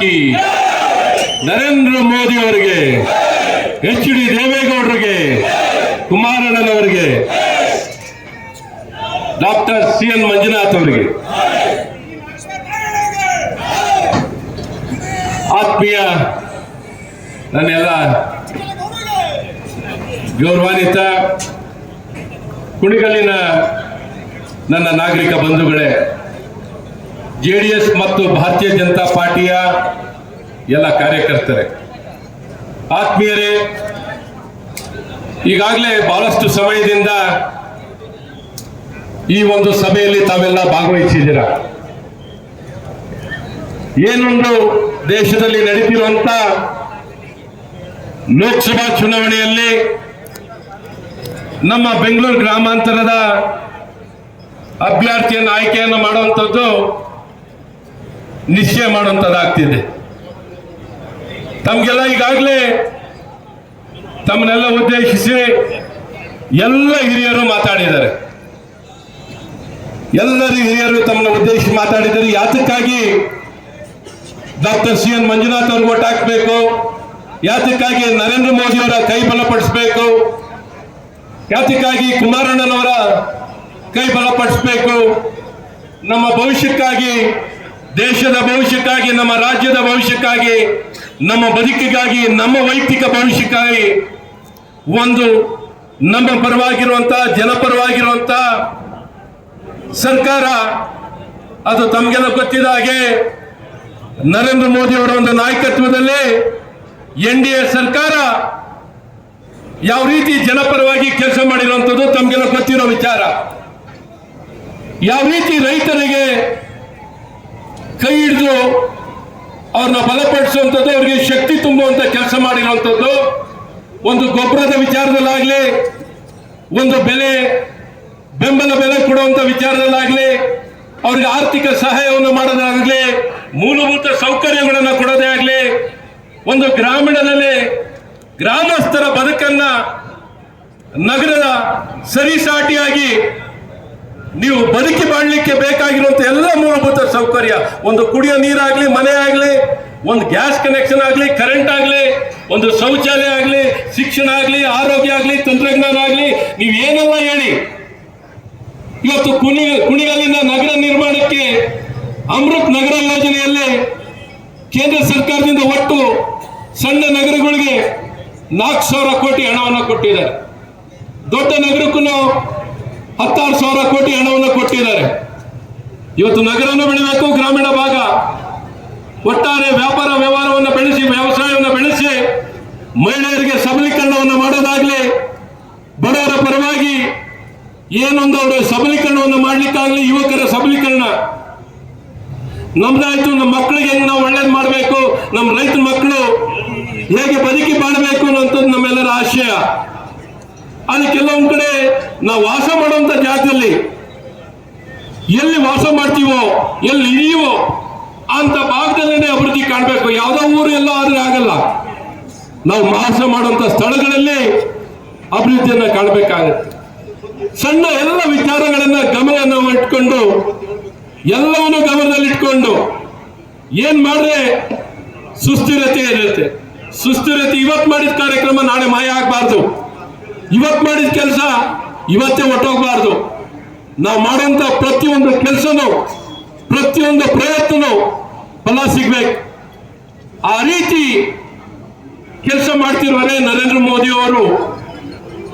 ಕಿ ನರೇಂದ್ರ ಮೋದಿ ಅವರಿಗೆ, H D ದೇವೇಗೌಡರಿಗೆ ಕುಮಾರಣ್ಣನವರಿಗೆ ಡಾಕ್ಟರ್ ಸಿ ಎನ್ ಮಂಜುನಾಥ್ ಅವರಿಗೆ, ಆತ್ಮೀಯ ನನ್ನೆಲ್ಲ ಗೌರವಾನ್ವಿತ ಕುಣಿಗಲ್ಲಿನ ನನ್ನ ನಾಗರಿಕ ಬಂಧುಗಳೇ ಜೆ ಡಿ ಎಸ್ ಮತ್ತು ಭಾರತೀಯ ಜನತಾ ಪಾರ್ಟಿಯ ಎಲ್ಲ ಕಾರ್ಯಕರ್ತರೆ. ಆತ್ಮೀಯರೇ, ಈಗಾಗಲೇ ಬಹಳಷ್ಟು ಸಮಯದಿಂದ ಈ ಒಂದು ಸಭೆಯಲ್ಲಿ ತಾವೆಲ್ಲ ಭಾಗವಹಿಸಿದ್ದೀರ? ಏನೊಂದು ದೇಶದಲ್ಲಿ ನಡೀತಿರುವಂತ ಲೋಕಸಭಾ ಚುನಾವಣೆಯಲ್ಲಿ ನಮ್ಮ ಬೆಂಗಳೂರು ಗ್ರಾಮಾಂತರದ ಅಭ್ಯರ್ಥಿಯನ್ನು ಆಯ್ಕೆಯನ್ನು ಮಾಡುವಂಥದ್ದು ನಿಶ್ಚಯ ಮಾಡುವಂಥದ್ದಾಗ್ತಿದೆ ತಮಗೆಲ್ಲ ಈಗಾಗಲೇ ತಮ್ಮನ್ನೆಲ್ಲ ಉದ್ದೇಶಿಸಿ ಎಲ್ಲ ಹಿರಿಯರು ಮಾತಾಡಿದ್ದಾರೆ. ಎಲ್ಲರೂ ಹಿರಿಯರು ತಮ್ಮನ್ನ ಉದ್ದೇಶಿಸಿ ಮಾತಾಡಿದ್ದಾರೆ. ಯಾತಕ್ಕಾಗಿ ಡಾಕ್ಟರ್ ಸಿ ಎನ್ ಮಂಜುನಾಥ್ ಅವ್ರಿಗೆ ಓಟ್ ಹಾಕಬೇಕು? ಯಾತಕ್ಕಾಗಿ ನರೇಂದ್ರ ಮೋದಿ ಅವರ ಕೈ ಬಲಪಡಿಸಬೇಕು? ಯಾತಕ್ಕಾಗಿ ಕುಮಾರಣ್ಣನವರ ಕೈ ಬಲಪಡಿಸಬೇಕು? ನಮ್ಮ ಭವಿಷ್ಯಕ್ಕಾಗಿ ದೇಶದ ಭವಿಷ್ಯಕ್ಕಾಗಿ, ನಮ್ಮ ರಾಜ್ಯದ ಭವಿಷ್ಯಕ್ಕಾಗಿ, ನಮ್ಮ ಬದುಕಿಗಾಗಿ, ನಮ್ಮ ವೈಯಕ್ತಿಕ ಭವಿಷ್ಯಕ್ಕಾಗಿ ಒಂದು ನಮ್ಮ ಪರವಾಗಿರುವಂತಹ ಜನಪರವಾಗಿರುವಂತ ಸರ್ಕಾರ. ಅದು ತಮಗೆಲ್ಲ ಗೊತ್ತಿದ ಹಾಗೆ ನರೇಂದ್ರ ಮೋದಿ ಅವರ ಒಂದು ನಾಯಕತ್ವದಲ್ಲಿ ಎನ್ ಡಿ ಎ ಸರ್ಕಾರ ಯಾವ ರೀತಿ ಜನಪರವಾಗಿ ಕೆಲಸ ಮಾಡಿರುವಂಥದ್ದು ತಮಗೆಲ್ಲ ಗೊತ್ತಿರೋ ವಿಚಾರ. ಯಾವ ರೀತಿ ರೈತರಿಗೆ ಕೈ ಹಿಡಿದು ಅವ್ರನ್ನ ಬಲಪಡಿಸುವಂಥದ್ದು, ಅವರಿಗೆ ಶಕ್ತಿ ತುಂಬುವಂತ ಕೆಲಸ ಮಾಡಿರುವಂಥದ್ದು, ಒಂದು ಗೊಬ್ಬರದ ವಿಚಾರದಲ್ಲಾಗಲಿ, ಒಂದು ಬೆಲೆ, ಬೆಂಬಲ ಬೆಲೆ ಕೊಡುವಂತ ವಿಚಾರದಲ್ಲಾಗಲಿ, ಅವ್ರಿಗೆ ಆರ್ಥಿಕ ಸಹಾಯವನ್ನು ಮಾಡೋದಾಗಲಿ, ಮೂಲಭೂತ ಸೌಕರ್ಯಗಳನ್ನು ಕೊಡೋದೇ ಆಗಲಿ, ಒಂದು ಗ್ರಾಮೀಣದಲ್ಲಿ ಗ್ರಾಮಸ್ಥರ ಬದುಕನ್ನು ನಗರದ ಸರಿಸಾಟಿಯಾಗಿ ನೀವು ಬದುಕಿ ಮಾಡಲಿಕ್ಕೆ ಬೇಕಾಗಿರುವಂಥ ಎಲ್ಲ ಮೂಲಭೂತ ಸೌಕರ್ಯ, ಒಂದು ಕುಡಿಯೋ ನೀರಾಗ್ಲಿ, ಮನೆ ಆಗ್ಲಿ, ಒಂದು ಗ್ಯಾಸ್ ಕನೆಕ್ಷನ್ ಆಗಲಿ ಕರೆಂಟ್ ಆಗಲಿ, ಒಂದು ಶೌಚಾಲಯ ಆಗಲಿ, ಶಿಕ್ಷಣ ಆಗಲಿ, ಆರೋಗ್ಯ ಆಗಲಿ, ತಂತ್ರಜ್ಞಾನ ಆಗಲಿ, ನೀವು ಏನೆಲ್ಲ ಹೇಳಿ, ಇವತ್ತು ಕುಣಿ ಕುಣಿಗಲ್ಲಿನ ನಗರ ನಿರ್ಮಾಣಕ್ಕೆ ಅಮೃತ್ ನಗರ ಯೋಜನೆಯಲ್ಲಿ ಕೇಂದ್ರ ಸರ್ಕಾರದಿಂದ ಒಟ್ಟು ಸಣ್ಣ ನಗರಗಳಿಗೆ ನಾಲ್ಕು ಸಾವಿರ ಕೋಟಿ ಹಣವನ್ನು ಕೊಟ್ಟಿದ್ದಾರೆ. ದೊಡ್ಡ ನಗರಕ್ಕೂ ಹತ್ತಾರು ಸಾವಿರ ಕೋಟಿ ಹಣವನ್ನು ಕೊಟ್ಟಿದ್ದಾರೆ. ಇವತ್ತು ನಗರವನ್ನು ಬೆಳಿಬೇಕು, ಗ್ರಾಮೀಣ ಭಾಗ. ಒಟ್ಟಾರೆ ವ್ಯಾಪಾರ ವ್ಯವಹಾರವನ್ನು ಬೆಳೆಸಿ, ವ್ಯವಸಾಯವನ್ನು ಬೆಳೆಸಿ, ಮಹಿಳೆಯರಿಗೆ ಸಬಲೀಕರಣವನ್ನು ಮಾಡೋದಾಗ್ಲಿ, ಬಡವರ ಪರವಾಗಿ ಏನೊಂದು ಅವರ ಸಬಲೀಕರಣವನ್ನು ಮಾಡ್ಲಿಕ್ಕಾಗ್ಲಿ, ಯುವಕರ ಸಬಲೀಕರಣ. ನಮ್ದಾಯ್ತು, ನಮ್ಮ ಮಕ್ಕಳಿಗೆ ನಾವು ಒಳ್ಳೇದು ಮಾಡಬೇಕು, ನಮ್ಮ ರೈತ ಮಕ್ಕಳು ಹೇಗೆ ಬದುಕಿ ಬಾಳಬೇಕು ಅನ್ನೋಂಥದ್ದು ನಮ್ಮೆಲ್ಲರ ಆಶಯ. ಅದು ಕೆಲವೊಂದು ಕಡೆ ನಾವು ವಾಸ ಮಾಡುವಂತ ಜಾತಿಯಲ್ಲಿ ಎಲ್ಲಿ ವಾಸ ಮಾಡ್ತೀವೋ, ಎಲ್ಲಿ ಇಳಿಯುವೋ ಅಂತ ಭಾಗದಲ್ಲೇ ಅಭಿವೃದ್ಧಿ ಕಾಣಬೇಕು. ಯಾವುದೋ ಊರು ಎಲ್ಲ ಆದ್ರೆ ಆಗಲ್ಲ. ನಾವು ವಾಸ ಮಾಡುವಂತ ಸ್ಥಳಗಳಲ್ಲಿ ಅಭಿವೃದ್ಧಿಯನ್ನ ಕಾಣಬೇಕಾಗುತ್ತೆ. ಸಣ್ಣ ಎಲ್ಲ ವಿಚಾರಗಳನ್ನ ಗಮನ ಇಟ್ಕೊಂಡು, ಎಲ್ಲವನ್ನು ಗಮನದಲ್ಲಿಟ್ಕೊಂಡು ಏನ್ ಮಾಡ್ರೆ ಸುಸ್ಥಿರತೆ ಇರುತ್ತೆ. ಸುಸ್ಥಿರತೆ ಇವತ್ತು ಮಾಡಿದ ಕಾರ್ಯಕ್ರಮ ನಾಳೆ ಮಾಯ ಆಗಬಾರ್ದು. ಇವತ್ತು ಮಾಡಿದ ಕೆಲಸ ಇವತ್ತೇ ಹೊಟ್ಟೋಗ್ಬಾರ್ದು ನಾವು ಮಾಡುವಂತ ಪ್ರತಿಯೊಂದು ಕೆಲಸನೂ, ಪ್ರತಿಯೊಂದು ಪ್ರಯತ್ನನೂ ಫಲ ಸಿಗ್ಬೇಕು. ಆ ರೀತಿ ಕೆಲಸ ಮಾಡ್ತಿರುವರೆ ನರೇಂದ್ರ ಮೋದಿ ಅವರು.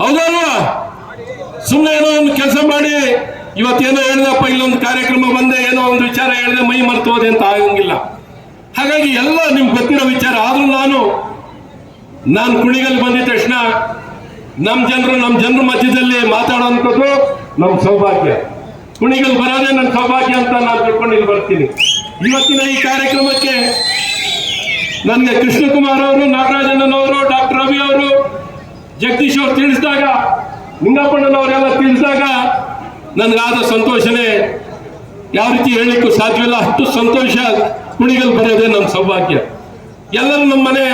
ಹೌದಲ್ವಾ? ಸುಮ್ಮನೆ ಏನೋ ಒಂದು ಕೆಲಸ ಮಾಡಿ ಇವತ್ತೇನೋ ಹೇಳ್ದಪ್ಪ, ಇಲ್ಲೊಂದು ಕಾರ್ಯಕ್ರಮ ಬಂದೆ, ಏನೋ ಒಂದು ವಿಚಾರ ಹೇಳಿದೆ, ಮೈ ಮರ್ತೋದೆ ಅಂತ ಆಗಂಗಿಲ್ಲ. ಹಾಗಾಗಿ ಎಲ್ಲ ನಿಮ್ಗೆ ಗೊತ್ತಿರೋ ವಿಚಾರ. ಆದ್ರೂ ನಾನು ನಾನು ಕುಣಿಗಲ್ ಬಂದಿದ ತಕ್ಷಣ ನಮ್ಮ ಜನರು ನಮ್ಮ ಜನರ ಮಧ್ಯದಲ್ಲಿ ಮಾತಾಡೋಂಥದ್ದು ನಮ್ಮ ಸೌಭಾಗ್ಯ. ಕುಣಿಗಲ್ ಬರೋದೇ ನನ್ನ ಸೌಭಾಗ್ಯ ಅಂತ ನಾನು ತಿಳ್ಕೊಂಡು ಇಲ್ಲಿ ಬರ್ತೀನಿ. ಇವತ್ತಿನ ಈ ಕಾರ್ಯಕ್ರಮಕ್ಕೆ ನನಗೆ ಕೃಷ್ಣಕುಮಾರ್ ಅವರು ನಾಗರಾಜಣ್ಣನವರು ಡಾಕ್ಟರ್ ರವಿ ಅವರು, ಜಗದೀಶ್ ಅವರು ತಿಳಿಸಿದಾಗ ನಿಂಗಪ್ಪಣ್ಣನವರೆಲ್ಲ ತಿಳಿಸಿದಾಗ ನನಗಾದ ಸಂತೋಷನೇ ಯಾವ ರೀತಿ ಹೇಳಲಿಕ್ಕೂ ಸಾಧ್ಯವಿಲ್ಲ. ಅಷ್ಟು ಸಂತೋಷ ಕುಣಿಗಲ್ ಬರೋದೇ ನಮ್ಮ ಸೌಭಾಗ್ಯ. ಎಲ್ಲರೂ ನಮ್ಮ ಮನೆ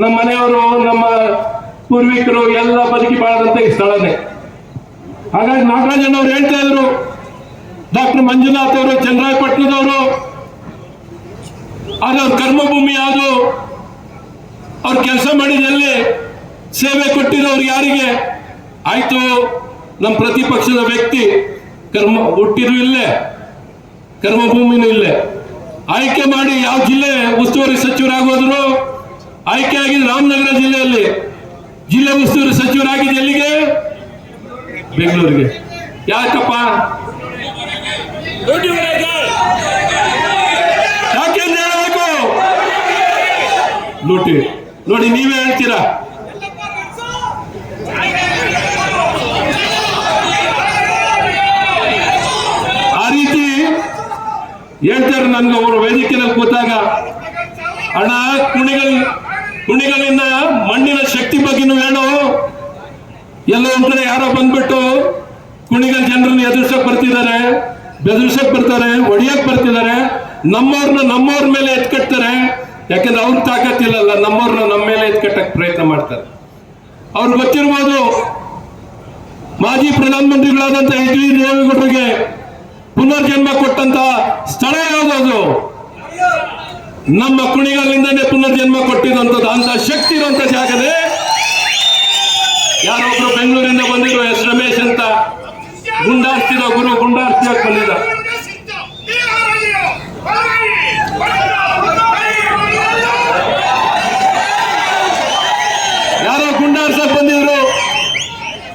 ನಮ್ಮ ಮನೆಯವರು, ನಮ್ಮ ಪೂರ್ವಿಕರು ಎಲ್ಲ ಬದುಕಿ ಬಾಳದಂತ ಈ ಸ್ಥಳನೇ. ಹಾಗಾಗಿ ನಾಗರಾಜನ್ ಅವ್ರು ಹೇಳ್ತಾ ಇದ್ರು, ಡಾಕ್ಟರ್ ಮಂಜುನಾಥ್ ಅವರು, ಚಂದ್ರಾಯಪಟ್ಟಣದವರು, ಆದ್ರೆ ಅವ್ರ ಕರ್ಮಭೂಮಿ ಯಾವುದು ಅವ್ರು ಕೆಲಸ ಮಾಡಿದಲ್ಲಿ ಸೇವೆ ಕೊಟ್ಟಿರೋರು ಯಾರಿಗೆ? ಆಯ್ತು ನಮ್ಮ ಪ್ರತಿಪಕ್ಷದ ವ್ಯಕ್ತಿ ಕರ್ಮ ಹುಟ್ಟಿರು ಇಲ್ಲೇ, ಕರ್ಮಭೂಮಿನೂ ಇಲ್ಲೇ. ಆಯ್ಕೆ ಮಾಡಿ ಯಾವ ಜಿಲ್ಲೆ ಉಸ್ತುವಾರಿ ಸಚಿವರಾಗೋದ್ರು, ಆಯ್ಕೆ ಆಗಿದ್ದು ರಾಮನಗರ ಜಿಲ್ಲೆಯಲ್ಲಿ. ಜಿಲ್ಲೆ ಉಸ್ತುವಾರಿ ಸಚಿವರಾಗಿದ್ದು ಎಲ್ಲಿಗೆ? ಬೆಂಗಳೂರಿಗೆ. ಯಾಕಪ್ಪ? ಯಾಕೆಂದ್ರೆ ಹೇಳಬೇಕು? ಲೂಟಿ. ನೋಡಿ ನೀವೇ ಹೇಳ್ತೀರಾ? ಆ ರೀತಿ ಹೇಳ್ತಾರೆ ನನ್ಗೆ ಅವರು ವೇದಿಕೆಯಲ್ಲಿ ಕೂತಾಗ. ಅಣ್ಣ ಕುಣಿಗಲ್ ಕುಣಿಗಲಿನ ಮಣ್ಣಿನ ಶಕ್ತಿ ಬಗ್ಗೆನೂ ಹೇಳು ಎಲ್ಲೋ ಒಂದ್ ಯಾರೋ ಬಂದ್ಬಿಟ್ಟು ಕುಣಿಗಲ್ ಜನರನ್ನು ಎದುರ್ಸಕ್ ಬರ್ತಿದ್ದಾರೆ, ಬೆದರ್ಸಕ್ ಬರ್ತಾರೆ, ಹೊಡಿಯಕ್ ಬರ್ತಿದ್ದಾರೆ. ನಮ್ಮವ್ರನ್ನ ನಮ್ಮವ್ರ ಮೇಲೆ ಎತ್ಕಟ್ತಾರೆ. ಯಾಕಂದ್ರೆ ಅವ್ರ ತಾಕತ್ತಿಲ್ಲಲ್ಲ ನಮ್ಮವ್ರನ್ನ ನಮ್ಮ ಮೇಲೆ ಎತ್ಕಟ್ಟಕ್ ಪ್ರಯತ್ನ ಮಾಡ್ತಾರೆ. ಅವ್ರಿಗೆ ಗೊತ್ತಿರ್ಬೋದು, ಮಾಜಿ ಪ್ರಧಾನಮಂತ್ರಿಗಳಾದಂತ ಎಚ್ ಡಿ ದೇವೇಗೌಡರಿಗೆ ಪುನರ್ಜನ್ಮ ಕೊಟ್ಟಂತ ಸ್ಥಳ ಯಾವ್ದು ನಮ್ಮ ಕುಣಿಗಲ್ಲಿಂದನೇ ಪುನರ್ಜನ್ಮ ಕೊಟ್ಟಿರುವಂತದ್ದು ಅಂತ ಶಕ್ತಿ ಇರುವಂತ ಜಾಗನೇ ಯಾರೊಬ್ರು ಬೆಂಗಳೂರಿಂದ ಬಂದಿರೋ ಎಸ್ ರಮೇಶ್ ಅಂತ. ಗುಂಡಾರ್ತಿರೋ ಗುರು ಗುಂಡಾರ್ತಿಯಾಗಿ ಬಂದಿದ್ದ? ಯಾರೋ ಗುಂಡಾರ್ಸ ಬಂದಿದ್ರು?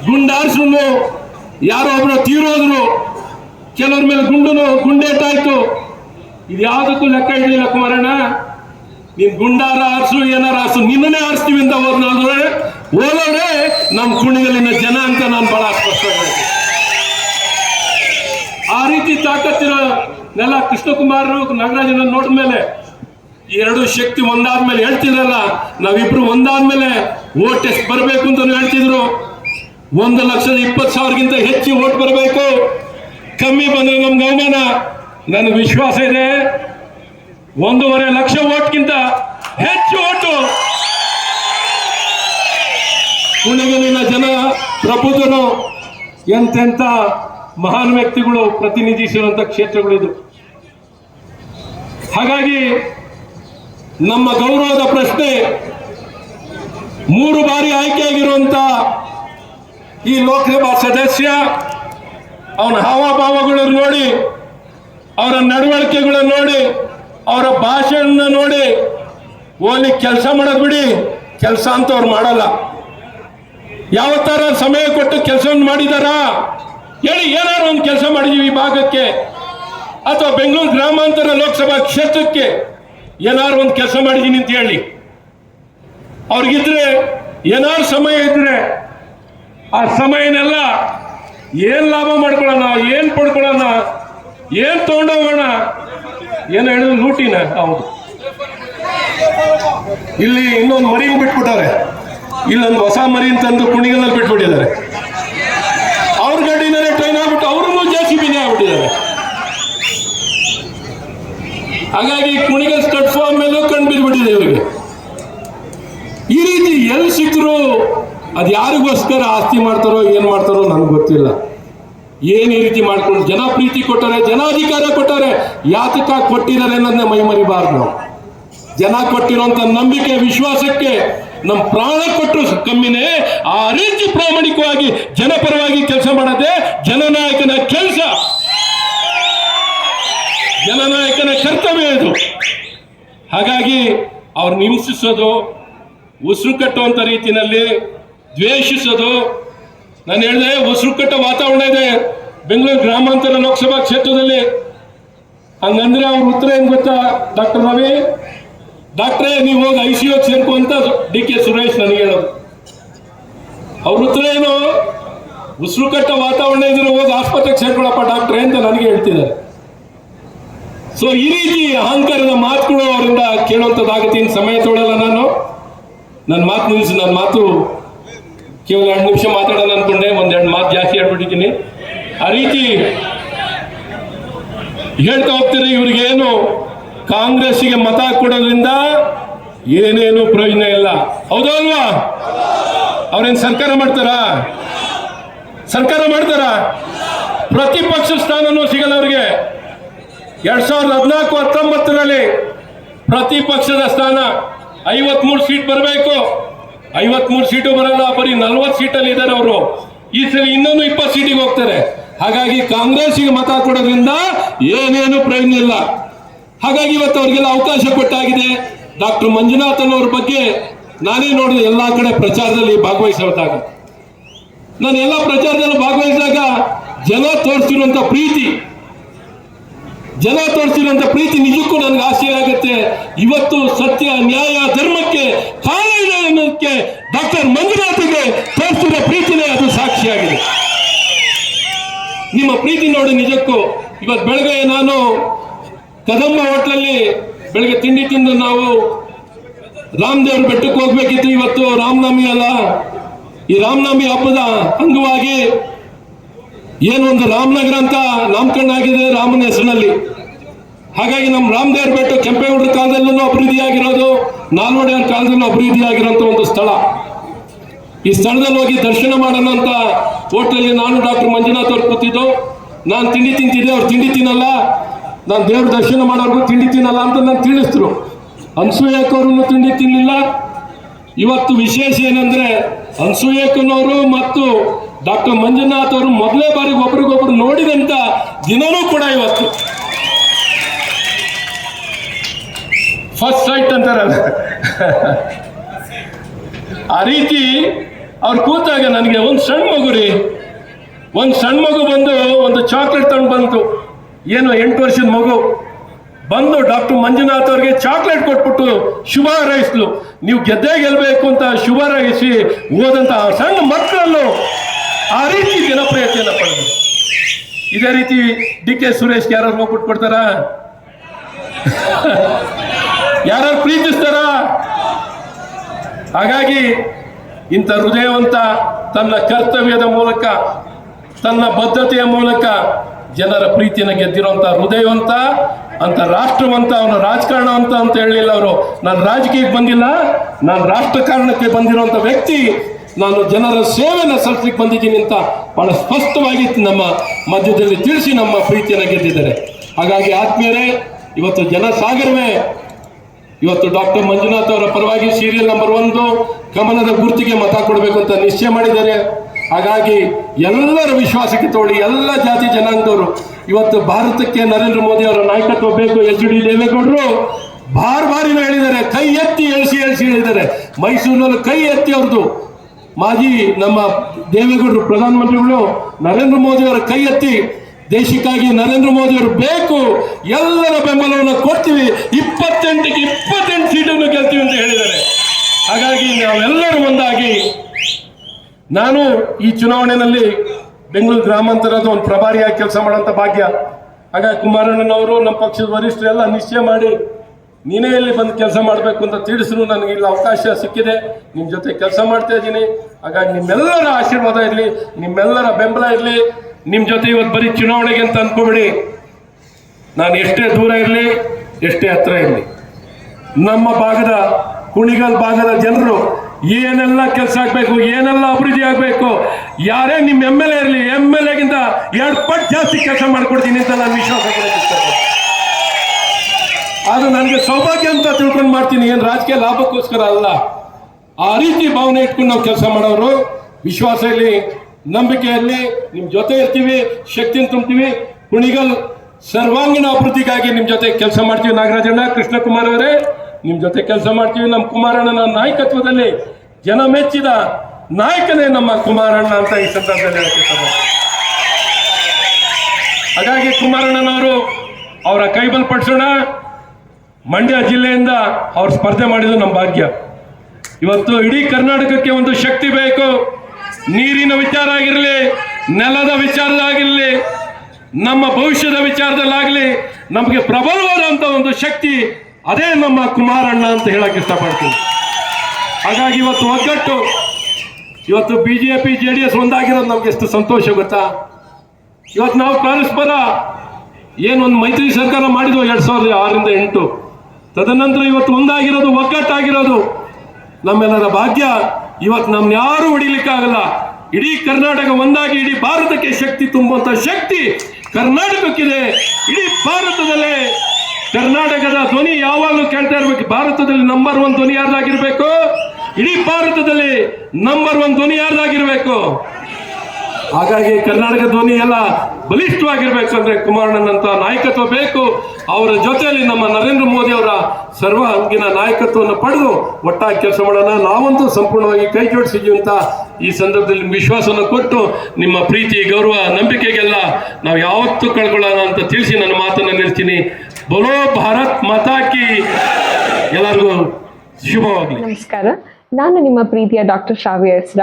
ಗುಂಡಾರ್ಸನ್ನು ಯಾರೋ ಒಬ್ರು ತೀರೋದ್ರು. ಕೆಲವ್ರ ಮೇಲೆ ಗುಂಡುನು ಗುಂಡೇಟಾಯ್ತು ಇದು ಯಾವ್ದಕ್ಕೂ ಲೆಕ್ಕ ಹಿಡಿಲಿಲ್ಲ ಕುಮಾರಣ್ಣ. ನೀನ್ ಗುಂಡಾರ ಆರ್ಸು, ಏನಾರ ಆರ್ಸು ನಿನ್ನೇ ಆರಿಸ್ತೀವಿ ಅಂತ ಹೋದ್ರೆ ಹೋದವ್ರೆ ನಮ್ಮ ಕುಣಿಗಲಿನ ಜನ ಅಂತ ನಾನು ಬಹಳ ಸ್ಪಷ್ಟ ಆ ರೀತಿ ತಾಕತ್ತಿರೋ ನೆಲ ಕೃಷ್ಣಕುಮಾರರು, ನಾಗರಾಜನ ನೋಡಿದ ಮೇಲೆ ಎರಡು ಶಕ್ತಿ ಒಂದಾದ್ಮೇಲೆ ಹೇಳ್ತಿದ್ರಲ್ಲ, ನಾವಿಬ್ರು ಒಂದಾದ್ಮೇಲೆ ಓಟ್ ಎಷ್ಟು ಬರಬೇಕು ಅಂತ ಹೇಳ್ತಿದ್ರು. ಒಂದು ಲಕ್ಷದ ಇಪ್ಪತ್ತು ಸಾವಿರಗಿಂತ ಹೆಚ್ಚು ಓಟ್ ಬರಬೇಕು. ಕಮ್ಮಿ ಬಂದ್ರೆ ನಮ್ಗೆ ಅವಮಾನ ನನಗೆ ವಿಶ್ವಾಸ ಇದೆ. ಒಂದೂವರೆ ಲಕ್ಷ ಓಟ್ಗಿಂತ ಹೆಚ್ಚು ಓಟು ಕುಣಗಲಿನ ಜನ, ಪ್ರಬುದ್ಧರು, ಎಂತೆಂತ ಮಹಾನ್ ವ್ಯಕ್ತಿಗಳು ಪ್ರತಿನಿಧಿಸಿರುವಂತ ಕ್ಷೇತ್ರಗಳಿದು ಹಾಗಾಗಿ ನಮ್ಮ ಗೌರವದ ಪ್ರಶ್ನೆ, ಮೂರು ಬಾರಿ ಆಯ್ಕೆಯಾಗಿರುವಂತ ಈ ಲೋಕಸಭಾ ಸದಸ್ಯ, ಅವನ ಹಾವಭಾವಗಳನ್ನು ನೋಡಿ ಅವರ ನಡವಳಿಕೆಗಳನ್ನು ನೋಡಿ, ಅವರ ಭಾಷೆಯನ್ನ ನೋಡಿ, ಓಲಿ ಕೆಲಸ ಮಾಡೋದು ಬಿಡಿ, ಕೆಲಸ ಅಂತ ಅವ್ರು ಮಾಡಲ್ಲ. ಯಾವ ಥರ ಸಮಯ ಕೊಟ್ಟು ಕೆಲಸವನ್ನು ಮಾಡಿದಾರ? ಹೇಳಿ, ಏನಾದ್ರು ಒಂದು ಕೆಲಸ ಮಾಡಿದೀವಿ ಈ ಭಾಗಕ್ಕೆ. ಅಥವಾ ಬೆಂಗಳೂರು ಗ್ರಾಮಾಂತರ ಲೋಕಸಭಾ ಕ್ಷೇತ್ರಕ್ಕೆ ಏನಾದ್ರು ಒಂದು ಕೆಲಸ ಮಾಡಿದೀನಿ ಅಂತ ಹೇಳಿ. ಅವ್ರಿಗಿದ್ರೆ ಏನಾದ್ರು ಸಮಯ ಇದ್ರೆ ಆ ಸಮಯನೆಲ್ಲ ಏನ್ ಲಾಭ ಮಾಡ್ಕೊಳ್ಳೋಣ, ಏನು ಪಡ್ಕೊಳ್ಳೋಣ ಏನ್ ತಗೊಂಡೋಗೋಣ ಏನು ಹೇಳಿದ್ರು ಲೂಟಿನ? ಹೌದು. ಇಲ್ಲಿ ಇನ್ನೊಂದು ಮರಿಗೂ ಬಿಟ್ಬಿಟ್ಟಾರೆ ಇಲ್ಲೊಂದು ಹೊಸ ಮರಿ ತಂದು ಕುಣಿಗಲ್ನಲ್ಲಿ ಬಿಟ್ಬಿಟ್ಟಿದ್ದಾರೆ. ಅವ್ರ ಗಡ್ಡಿನೇ ಟ್ರೈನ್ ಆಗ್ಬಿಟ್ಟು ಅವ್ರನ್ನೂ ಜಾಸ್ತಿ ಬಿನಿ ಆಗ್ಬಿಟ್ಟಿದ್ದಾರೆ. ಹಾಗಾಗಿ ಕುಣಿಗಲ್ ಪ್ಲಾಟ್ಫಾರ್ಮ್ ಫಾರ್ಮ್ ಮೇಲೂ ಕಂಡು ಬಿದ್ಬಿಟ್ಟಿದೆ ಇವರಿಗೆ. ಈ ರೀತಿ ಎಲ್ಲಿ ಸಿಕ್ಕರು ಅದು ಯಾರಿಗೋಸ್ಕರ ಆಸ್ತಿ ಮಾಡ್ತಾರೋ, ಏನು ಮಾಡ್ತಾರೋ ನನಗೆ ಗೊತ್ತಿಲ್ಲ. ಏನ್ ರೀತಿ ಮಾಡ್ಕೊಂಡು ಜನ ಪ್ರೀತಿ ಕೊಟ್ಟಾರೆ, ಜನಾಧಿಕಾರ ಕೊಟ್ಟಾರೆ ಯಾತಕ ಕೊಟ್ಟಿದ್ದಾರೆ ಅನ್ನೋದನ್ನ ಮೈ ಮರಿಬಾರ್ದು ನಾವು. ಜನ ಕೊಟ್ಟಿರುವಂತ ನಂಬಿಕೆ, ವಿಶ್ವಾಸಕ್ಕೆ ನಮ್ಮ ಪ್ರಾಣ ಕೊಟ್ಟರು ಕಮ್ಮಿನೇ, ಆ ರೀತಿ ಪ್ರಾಮಾಣಿಕವಾಗಿ ಜನಪರವಾಗಿ ಕೆಲಸ ಮಾಡದೆ ಜನನಾಯಕನ ಕೆಲಸ. ಜನನಾಯಕನ ಕರ್ತವ್ಯ ಇದು. ಹಾಗಾಗಿ ಅವ್ರನ್ನ ಹಿಂಸಿಸೋದು ಉಸಿರು ಕಟ್ಟುವಂಥ ರೀತಿಯಲ್ಲಿ ದ್ವೇಷಿಸೋದು ನಾನು ಹೇಳಿದೆ ಉಸಿರು ಕಟ್ಟೋ ವಾತಾವರಣ ಇದೆ. ಬೆಂಗಳೂರು ಗ್ರಾಮಾಂತರ ಲೋಕಸಭಾ ಕ್ಷೇತ್ರದಲ್ಲಿ. ಹಂಗಂದ್ರೆ ಅವ್ರ ಉತ್ತರ ಏನ್ ಗೊತ್ತಾ, ಡಾಕ್ಟರ್ ರವಿ? ಡಾಕ್ಟ್ರೇ, ನೀವು ಹೋಗಿ ಐ ಸಿ ಸೇರ್ಕೊ ಅಂತ ಡಿ ಕೆ ಸುರೇಶ್ ನನಗೆ ಹೇಳೋದು. ಅವ್ರ ಉತ್ತರ ಏನು? ಉಸಿರು ಕಟ್ಟ ವಾತಾವರಣ ಇದ್ರೆ ಹೋಗಿ ಆಸ್ಪತ್ರೆಗೆ ಸೇರ್ಕೊಳಪ್ಪ ಡಾಕ್ಟ್ರೇ ಅಂತ ನನಗೆ ಹೇಳ್ತಿದ್ದಾರೆ. ಸೊ ಈ ರೀತಿ ಅಹಂಕಾರದ ಮಾತುಗಳು ಅವರಿಂದ ಕೇಳುವಂಥದ್ದಾಗುತ್ತೆ ಸಮಯ ತೊಳಲ್ಲ ನಾನು. ನನ್ನ ಮಾತು ನಿಲ್ಲಿಸಿ ನನ್ನ ಮಾತು ಕೇವಲ ಎರಡು ನಿಮಿಷ ಮಾತಾಡೋಣ ಅನ್ಕೊಂಡೆ ಒಂದೆರಡು ಮಾತು ಜಾಸ್ತಿ ಹೇಳ್ಬಿಟ್ಟಿದ್ದೀನಿ. ಆ ರೀತಿ ಹೇಳ್ತಾ ಹೋಗ್ತಾರೆ, ಇವ್ರಿಗೇನು ಕಾಂಗ್ರೆಸ್ಸಿಗೆ ಮತ ಕೊಡೋದ್ರಿಂದ ಏನೇನು ಪ್ರಯೋಜನ ಇಲ್ಲ. ಹೌದಾ ಅಲ್ವಾ? ಅವ್ರೇನ್ ಸರ್ಕಾರ ಮಾಡ್ತಾರಾ? ಸರ್ಕಾರ ಮಾಡ್ತಾರಾ? ಪ್ರತಿಪಕ್ಷ ಸ್ಥಾನನೂ ಸಿಗಲ್ಲ ಅವ್ರಿಗೆ. ಎರಡ್ ಸಾವಿರದ ಹದಿನಾಲ್ಕು, ಹತ್ತೊಂಬತ್ತರಲ್ಲಿ ಪ್ರತಿಪಕ್ಷದ ಸ್ಥಾನ ಐವತ್ಮೂರು ಸೀಟ್ ಬರಬೇಕು. ಐವತ್ಮೂರು ಸೀಟು ಬರಲ್ಲ, ಬರೀ ನಲ್ವತ್ತು ಸೀಟಲ್ಲಿ ಇದ್ದಾರೆ ಅವರು. ಈ ಸಲ ಇನ್ನೊಂದು ಇಪ್ಪತ್ತು ಸೀಟಿಗೆ ಹೋಗ್ತಾರೆ. ಹಾಗಾಗಿ ಕಾಂಗ್ರೆಸ್ಸಿಗೆ ಮತ ಕೊಡೋದ್ರಿಂದ ಏನೇನು ಪ್ರಯೋಜನ ಇಲ್ಲ. ಹಾಗಾಗಿ ಇವತ್ತು ಅವರಿಗೆಲ್ಲ ಅವಕಾಶ ಕೊಟ್ಟಾಗಿದೆ. ಡಾಕ್ಟರ್ ಮಂಜುನಾಥ್ ಅನ್ನೋರ ಬಗ್ಗೆ ನಾನೇ ನೋಡಿದೆ ಎಲ್ಲ ಕಡೆ ಪ್ರಚಾರದಲ್ಲಿ ಭಾಗವಹಿಸಿದಾಗ ನಾನು ಎಲ್ಲ ಪ್ರಚಾರದಲ್ಲಿ ಭಾಗವಹಿಸಿದಾಗ ಜನ ತೋರಿಸಿರುವಂತ ಪ್ರೀತಿ. ಜನ ತೋರಿಸಿರುವಂತ ಪ್ರೀತಿ ನಿಜಕ್ಕೂ ನನಗೆ ಆಶ್ಚರ್ಯ ಆಗುತ್ತೆ. ಇವತ್ತು ಸತ್ಯ, ನ್ಯಾಯ, ಧರ್ಮಕ್ಕೆ ಕಾಲ ಡಾಕ್ಟರ್ ಮಂಜುನಾಥ್ಗೆ ತೋರಿಸಿರೋ ಪ್ರೀತಿನೇ ಅದು ಸಾಕ್ಷಿಯಾಗಿದೆ. ನಿಮ್ಮ ಪ್ರೀತಿ ನೋಡಿ ನಿಜಕ್ಕೂ ಇವತ್ತು ಬೆಳಗ್ಗೆ ನಾನು ಕದಂಬ ಹೋಟ್ಲಲ್ಲಿ ಬೆಳಗ್ಗೆ ತಿಂಡಿ ತಿಂದು ನಾವು ರಾಮದೇವ್ರ ಬೆಟ್ಟಕ್ಕೆ ಹೋಗ್ಬೇಕಿತ್ತು. ಇವತ್ತು ರಾಮನವಮಿ ಅಲ್ಲ. ಈ ರಾಮನವಮಿ ಹಬ್ಬದ ಅಂಗವಾಗಿ ಏನು ಒಂದು ರಾಮನಗರ ಅಂತ ನಾಮಕರಣ ಆಗಿದೆ ರಾಮನ ಹೆಸರಿನಲ್ಲಿ. ಹಾಗಾಗಿ ನಮ್ಮ ರಾಮದೇವ್ರ ಬೆಟ್ಟ ಕೆಂಪೇಗೌಡರ ಕಾಲದಲ್ಲೂ ಅಭಿವೃದ್ಧಿ ಆಗಿರೋದು ನಾಲ್ವಡಿಯವ್ರ ಕಾಲದಲ್ಲೂ ಅಭಿವೃದ್ಧಿ ಆಗಿರೋಂಥ ಒಂದು ಸ್ಥಳ. ಈ ಸ್ಥಳದಲ್ಲಿ ಹೋಗಿ ದರ್ಶನ ಮಾಡೋಣ ಅಂತ ಹೋಟ್ಲಲ್ಲಿ ನಾನು ಡಾಕ್ಟರ್ ಮಂಜುನಾಥ್ ಅವ್ರು ಕೂತಿದ್ದು. ನಾನು ತಿಂಡಿ ತಿಂತಿದ್ದೆ, ಅವ್ರು ತಿಂಡಿ ತಿನ್ನಲ್ಲ. ನಾನು ದೇವ್ರ ದರ್ಶನ ಮಾಡೋರ್ಗು ತಿಂಡಿ ತಿನ್ನಲ್ಲ ಅಂತ ನಾನು ತಿಳಿಸಿದ್ರು. ಅನ್ಸೂಯಕ್ಕವ್ರನ್ನು ತಿಂಡಿ ತಿನ್ನಲಿಲ್ಲ ಇವತ್ತು ವಿಶೇಷ ಏನಂದ್ರೆ ಅನ್ಸೂಯಕ್ಕನವರು ಮತ್ತು ಡಾಕ್ಟರ್ ಮಂಜುನಾಥ್ ಅವರು ಮೊದಲೇ ಬಾರಿಗೆ ಒಬ್ರಿಗೊಬ್ರು ನೋಡಿದಂತ ದಿನನೂ ಕೂಡ ಇವತ್ತು. ಫಸ್ಟ್ ಸೈಟ್ ಅಂತಾರಲ್ಲ ಆ ರೀತಿ ಅವ್ರು ಕೂತಾಗ ನನಗೆ ಒಂದು ಸಣ್ಣ ಮಗು ರೀ. ಒಂದು ಸಣ್ಣ ಮಗು ಬಂದು ಒಂದು ಚಾಕ್ಲೇಟ್ ತಗೊಂಡು ಬಂತು. ಏನು ಎಂಟು ವರ್ಷದ ಮಗು. ಬಂದು ಡಾಕ್ಟರ್ ಮಂಜುನಾಥ್ ಅವ್ರಿಗೆ ಚಾಕ್ಲೇಟ್ ಕೊಟ್ಬಿಟ್ಟು ಶುಭ ಹಾರೈಸ್ಲು. ನೀವು ಗೆದ್ದೇ ಗೆಲ್ಲಬೇಕು ಅಂತ ಶುಭ ಹಾರೈಸಿ ಹೋದಂತ ಆ ಸಣ್ಣ ಮಕ್ಕಳನ್ನು ಆ ರೀತಿ ಜನಪ್ರಿಯತೆಯನ್ನ ಪಡೆದು ಇದೇ ರೀತಿ ಡಿ ಕೆ ಸುರೇಶ್ ಯಾರು ಹೋಗ್ಬಿಟ್ಟು ಕೊಡ್ತಾರ? ಯಾರು ಪ್ರೀತಿಸ್ತಾರ? ಹಾಗಾಗಿ ಇಂಥ ಹೃದಯವಂತ ತನ್ನ ಕರ್ತವ್ಯದ ಮೂಲಕ, ತನ್ನ ಬದ್ಧತೆಯ ಮೂಲಕ ಜನರ ಪ್ರೀತಿಯನ್ನು ಗೆದ್ದಿರುವಂತ ಹೃದಯವಂತ ಅಂತ ರಾಷ್ಟ್ರವಂತ, ಅವನ ರಾಜಕಾರಣ ಅಂತ ಹೇಳಲಿಲ್ಲ ಅವರು. ನಾನು ರಾಜಕೀಯಕ್ಕೆ ಬಂದಿಲ್ಲ, ನಾನು ರಾಷ್ಟ್ರಕಾರಣಕ್ಕೆ ಬಂದಿರುವಂತ ವ್ಯಕ್ತಿ ನಾನು ಜನರ ಸೇವೆಯನ್ನು ಸಲ್ಲಿಸಲಿಕ್ಕೆ ಬಂದಿದ್ದೀನಿ ಅಂತ ಬಹಳ ಸ್ಪಷ್ಟವಾಗಿ ನಮ್ಮ ಮಧ್ಯದಲ್ಲಿ ತಿಳಿಸಿ ನಮ್ಮ ಪ್ರೀತಿಯನ್ನು ಗೆದ್ದಿದ್ದಾರೆ. ಹಾಗಾಗಿ ಆತ್ಮೀಯರೇ, ಇವತ್ತು ಜನಸಾಗರವೇ, ಇವತ್ತು ಡಾಕ್ಟರ್ ಮಂಜುನಾಥ್ ಅವರ ಪರವಾಗಿ ಸೀರಿಯಲ್ ನಂಬರ್ ಒಂದು ಗಮನದ ಗುರುತಿಗೆ ಮತ ಕೊಡಬೇಕು ಅಂತ ನಿಶ್ಚಯ ಮಾಡಿದ್ದಾರೆ. ಹಾಗಾಗಿ ಎಲ್ಲರ ವಿಶ್ವಾಸಕ್ಕೆ ತೋಡಿ ಎಲ್ಲ ಜಾತಿ ಜನಾಂಗದವರು, ಇವತ್ತು ಭಾರತಕ್ಕೆ ನರೇಂದ್ರ ಮೋದಿ ಅವರ ನಾಯಕತ್ವ ಬೇಕು ಎಚ್ ಡಿ ದೇವೇಗೌಡರು ಬಾರ್ ಬಾರಿನ ಹೇಳಿದ್ದಾರೆ, ಕೈ ಎತ್ತಿ ಎಳಿಸಿ ಎಳಿಸಿ ಹೇಳಿದ್ದಾರೆ. ಮೈಸೂರಿನಲ್ಲಿ ಕೈ ಎತ್ತಿ ಅವ್ರದ್ದು ಮಾಜಿ ನಮ್ಮ ದೇವೇಗೌಡರು ಪ್ರಧಾನಮಂತ್ರಿಗಳು ನರೇಂದ್ರ ಮೋದಿಯವರ ಕೈ ಎತ್ತಿ ದೇಶಕ್ಕಾಗಿ ನರೇಂದ್ರ ಮೋದಿಯವರು ಬೇಕು, ಎಲ್ಲರ ಬೆಂಬಲವನ್ನು ಕೊಡ್ತೀವಿ ಇಪ್ಪತ್ತೆಂಟಿಗೆ ಇಪ್ಪತ್ತೆಂಟು ಸೀಟನ್ನು ಗೆಲ್ತೀವಿ ಅಂತ ಹೇಳಿದ್ದಾರೆ. ಹಾಗಾಗಿ ನಾವೆಲ್ಲರೂ ಒಂದಾಗಿ, ನಾನು ಈ ಚುನಾವಣೆಯಲ್ಲಿ ಬೆಂಗಳೂರು ಗ್ರಾಮಾಂತರದ ಒಂದು ಪ್ರಭಾರಿಯಾಗಿ ಕೆಲಸ ಮಾಡೋಂಥ ಭಾಗ್ಯ. ಹಾಗಾಗಿ ಕುಮಾರಣ್ಣನವರು, ನಮ್ಮ ಪಕ್ಷದ ವರಿಷ್ಠರೆಲ್ಲ ನಿಶ್ಚಯ ಮಾಡಿ ನೀನೇ ಇಲ್ಲಿ ಬಂದು ಕೆಲಸ ಮಾಡಬೇಕು ಅಂತ ತಿಳಿಸಿದ್ರು ನನಗೆ ಇಲ್ಲಿ ಅವಕಾಶ ಸಿಕ್ಕಿದೆ. ನಿಮ್ಮ ಜೊತೆ ಕೆಲಸ ಮಾಡ್ತಾ ಇದ್ದೀನಿ. ಹಾಗಾಗಿ ನಿಮ್ಮೆಲ್ಲರ ಆಶೀರ್ವಾದ ಇರಲಿ, ನಿಮ್ಮೆಲ್ಲರ ಬೆಂಬಲ ಇರಲಿ. ನಿಮ್ಮ ಜೊತೆ ಇವತ್ತು ಬರೀ ಚುನಾವಣೆಗೆ ಅಂತ ಅನ್ಕೋಬೇಡಿ. ನಾನು ಎಷ್ಟೇ ದೂರ ಇರಲಿ, ಎಷ್ಟೇ ಹತ್ರ ಇರಲಿ. ನಮ್ಮ ಭಾಗದ ಕುಣಿಗಲ್ ಭಾಗದ ಜನರು ಏನೆಲ್ಲ ಕೆಲಸ ಆಗಬೇಕು, ಏನೆಲ್ಲ ಅಭಿವೃದ್ಧಿ ಆಗಬೇಕು, ಯಾರೇ ನಿಮ್ಮ ಎಂ ಎಲ್ ಎ ಇರಲಿ, ಎಂ ಎಲ್ ಎಗಿಂತ ಎರಡು ಪಟ್ಟು ಜಾಸ್ತಿ ಕೆಲಸ ಮಾಡ್ಕೊಡ್ತೀನಿ ಅಂತ ನಾನು ವಿಶ್ವಾಸ ಅದು ನನಗೆ ಸೌಭಾಗ್ಯ ಅಂತ ತಿಳ್ಕೊಂಡು ಮಾಡ್ತೀನಿ. ಏನು ರಾಜಕೀಯ ಲಾಭಕ್ಕೋಸ್ಕರ ಅಲ್ಲ. ಆ ರೀತಿ ಭಾವನೆ ಇಟ್ಕೊಂಡು ನಾವು ಕೆಲಸ ಮಾಡೋರು ವಿಶ್ವಾಸ ಇರಲಿ ನಂಬಿಕೆ ಇರಲಿ ನಿಮ್ಮ ಜೊತೆ ಇರ್ತೀವಿ ಶಕ್ತಿಯನ್ನು ತುಂಬ್ತೀವಿ. ಕುಣಿಗಲ್ ಸರ್ವಾಂಗೀಣ ಅಭಿವೃದ್ಧಿಗಾಗಿ ನಿಮ್ಮ ಜೊತೆ ಕೆಲಸ ಮಾಡ್ತೀವಿ. ನಾಗರಾಜಣ್ಣ, ಕೃಷ್ಣಕುಮಾರ್ ಅವರೇ ನಿಮ್ಮ ಜೊತೆ ಕೆಲಸ ಮಾಡ್ತೀವಿ. ನಮ್ಮ ಕುಮಾರಣ್ಣನ ನಾಯಕತ್ವದಲ್ಲಿ ಜನ ಮೆಚ್ಚಿದ ನಾಯಕನೇ ನಮ್ಮ ಕುಮಾರಣ್ಣ ಅಂತ ಈ ಸಂದರ್ಭದಲ್ಲಿ ಹೇಳ್ತಿದ್ದಾರೆ. ಹಾಗಾಗಿ ಕುಮಾರಣ್ಣನವರು ಅವರ ಕೈ ಬಲಪಡಿಸೋಣ ಮಂಡ್ಯ ಜಿಲ್ಲೆಯಿಂದ ಅವ್ರು ಸ್ಪರ್ಧೆ ಮಾಡಿದ್ದು ನಮ್ಮ ಭಾಗ್ಯ. ಇವತ್ತು ಇಡೀ ಕರ್ನಾಟಕಕ್ಕೆ ಒಂದು ಶಕ್ತಿ ಬೇಕು. ನೀರಿನ ವಿಚಾರ ಆಗಿರಲಿ, ನೆಲದ ವಿಚಾರದಾಗಿರಲಿ, ನಮ್ಮ ಭವಿಷ್ಯದ ವಿಚಾರದಲ್ಲಾಗಲಿ ನಮಗೆ ಪ್ರಬಲವಾದಂಥ ಒಂದು ಶಕ್ತಿ ಅದೇ ನಮ್ಮ ಕುಮಾರಣ್ಣ ಅಂತ ಹೇಳಕ್ಕೆ ಇಷ್ಟಪಡ್ತೀನಿ. ಹಾಗಾಗಿ ಇವತ್ತು ಒಗ್ಗಟ್ಟು, ಇವತ್ತು B J P J D S ಒಂದಾಗಿರೋದು ನಮ್ಗೆ ಎಷ್ಟು ಸಂತೋಷ ಗೊತ್ತಾ? ಇವತ್ತು ನಾವು ಪರಸ್ಪರ ಏನೊಂದು ಮೈತ್ರಿ ಸರ್ಕಾರ ಮಾಡಿದ್ವು ಎರಡು ಸಾವಿರದ ಆರರಿಂದ ಎಂಟು? ತದನಂತರ ಇವತ್ತು ಒಂದಾಗಿರೋದು, ಒಗ್ಗಟ್ಟಾಗಿರೋದು, ನಮ್ಮೆಲ್ಲರ ಭಾಗ್ಯ. ಇವತ್ತು ನಮ್ನ ಯಾರು ಹೊಡಿಲಿಕ್ಕಾಗಲ್ಲ. ಇಡೀ ಕರ್ನಾಟಕ ಒಂದಾಗಿ, ಇಡೀ ಭಾರತಕ್ಕೆ ಶಕ್ತಿ ತುಂಬುವಂತ ಶಕ್ತಿ ಕರ್ನಾಟಕಕ್ಕಿದೆ. ಇಡೀ ಭಾರತದಲ್ಲೇ ಕರ್ನಾಟಕದ ಧ್ವನಿ ಯಾವಾಗಲೂ ಕೇಳ್ತಾ ಇರಬೇಕು. ಭಾರತದಲ್ಲಿ ನಂಬರ್ ಒನ್ ಧ್ವನಿ ಯಾರ್ದಾಗಿರ್ಬೇಕು? ಇಡೀ ಭಾರತದಲ್ಲಿ ನಂಬರ್ ಒನ್ ಧ್ವನಿ ಯಾರ್ದಾಗಿರ್ಬೇಕು? ಹಾಗಾಗಿ ಕರ್ನಾಟಕ ಧ್ವನಿ ಎಲ್ಲ ಬಲಿಷ್ಠವಾಗಿರ್ಬೇಕು ಅಂದ್ರೆ ಕುಮಾರಣ್ಣನಂತ ನಾಯಕತ್ವ ಬೇಕು. ಅವರ ಜೊತೆಯಲ್ಲಿ ನಮ್ಮ ನರೇಂದ್ರ ಮೋದಿ ಅವರ ಸರ್ವ ಹಂಗಿನ ನಾಯಕತ್ವವನ್ನು ಪಡೆದು ಒಟ್ಟಾಗಿ ಕೆಲಸ ಮಾಡೋಣ. ನಾವಂತೂ ಸಂಪೂರ್ಣವಾಗಿ ಕೈ ಜೋಡಿಸಿದ್ವಿ ಅಂತ ಈ ಸಂದರ್ಭದಲ್ಲಿ ವಿಶ್ವಾಸವನ್ನು ಕೊಟ್ಟು ನಿಮ್ಮ ಪ್ರೀತಿ, ಗೌರವ, ನಂಬಿಕೆಗೆಲ್ಲ ನಾವು ಯಾವತ್ತೂ ಕಳ್ಕೊಳ್ಳೋಣ ಅಂತ ತಿಳಿಸಿ ನನ್ನ ಮಾತನ್ನು ನಿಲ್ತೀನಿ ಬಲೋ ಭಾರತ್ ಮತಾಕಿ ಎಲ್ಲರಿಗೂ ಶುಭವಾಗಲಿ. ನಮಸ್ಕಾರ. ನಾನು ನಿಮ್ಮ ಪ್ರೀತಿಯ ಡಾಕ್ಟರ್ ಶ್ರಾವ್ಯ ಹೆಸ್ರ